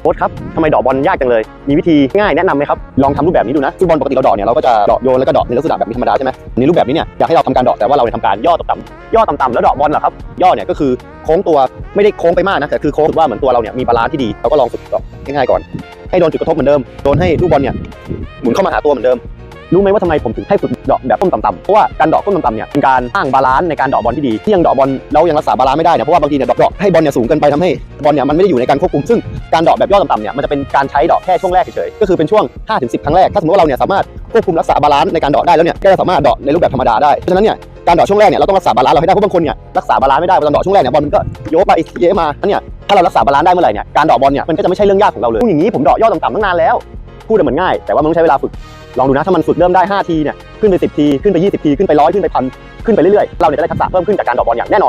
โค้ชครับทำไมดอกบอลยากจังเลย มีวิธีง่ายแนะนำไหมครับ ลองทำรูปแบบนี้ดูนะฟุตบอลปกติเราดอกเนี่ยเราก็จะดอกโยนแล้วก็ดอกในลักษณะแบบนี้ธรรมดาใช่ไหมในรูปแบบนี้เนี่ยอยากให้เราทำการดอกแต่ว่าเราเนี่ยทำการย่อต่ำๆย่อต่ำๆแล้วดอกบอลเหรอครับย่อเนี่ยก็คือโค้งตัวไม่ได้โค้งไปมากนะแต่คือโค้งถือว่าเหมือนตัวเราเนี่ยมีบาลานซ์ที่ดีเราก็ลองฝึกดอกง่ายๆก่อน ให้โดนจุดกระทบเหมือนเดิมโดนให้ลูกบอลเนี่ยหมุนเข้ามาหาตัวเหมือนเดิม รู้ไหมว่าทำไมผมถึงให้ฝึกเดอกแบบต้นต่ำๆเพราะว่าการเดอกต้นต่ำๆเนี่ยเป็นการสร้างบาลานซ์ในการเดอกบอลที่ดีที่ยังเดอกบอลเรายังรักษาบาลานซ์ไม่ได้เนี่ยเพราะว่าบางทีเนี่ยเดอกให้บอลเนี่ยสูงเกินไปทำให้บอลเนี่ยมันไม่ได้อยู่ในการควบคุมซึ่งการเดอกแบบย่อต่ำๆเนี่ยมันจะเป็นการใช้เดอกแค่ช่วงแรกเฉยๆก็คือเป็นช่วง5-10 ครั้งแรกถ้าสมมติว่าเราเนี่ยสามารถควบคุมรักษาบาลานซ์ในการเดอกได้แล้วเนี่ยก็จะสามารถเดอกในรูปแบบธรรมดาได้เพราะฉะนั้นเนี่ยการเดอกช่วงแรกเนี่ยเราต้องรักษาบาลานซ์เราให้ได้เพราะบางคนเนี่ยรักษาบาลานซ์ไม่ได้ตอนเดอกช่วงแรกเนี่ยบอลมันก็โยกไปเยอะมาเนี่ยถ้าเรารักษาบาลานซ์ได้เมื่อไหร่เนี่ยการเดอกบอลเนี่ยมันก็จะไม่ใช่เรื่องยากของเราเลยพูดอย่างนี้ผมเดอกย่อต่ำๆตั้งนานแล้วพูดเหมือนง่ายแต่ว่ามันต้องใช้เวลาฝึก ลองดูนะถ้ามันฝึกเริ่มได้ 5 ทีเนี่ยขึ้นไป 10 ที ขึ้นไป 20 ที ขึ้นไปร้อยขึ้นไปพันขึ้นไปเรื่อยๆ เราเนี่ยจะได้ทักษะเพิ่มขึ้นจากการดอกบอลอย่างแน่นอน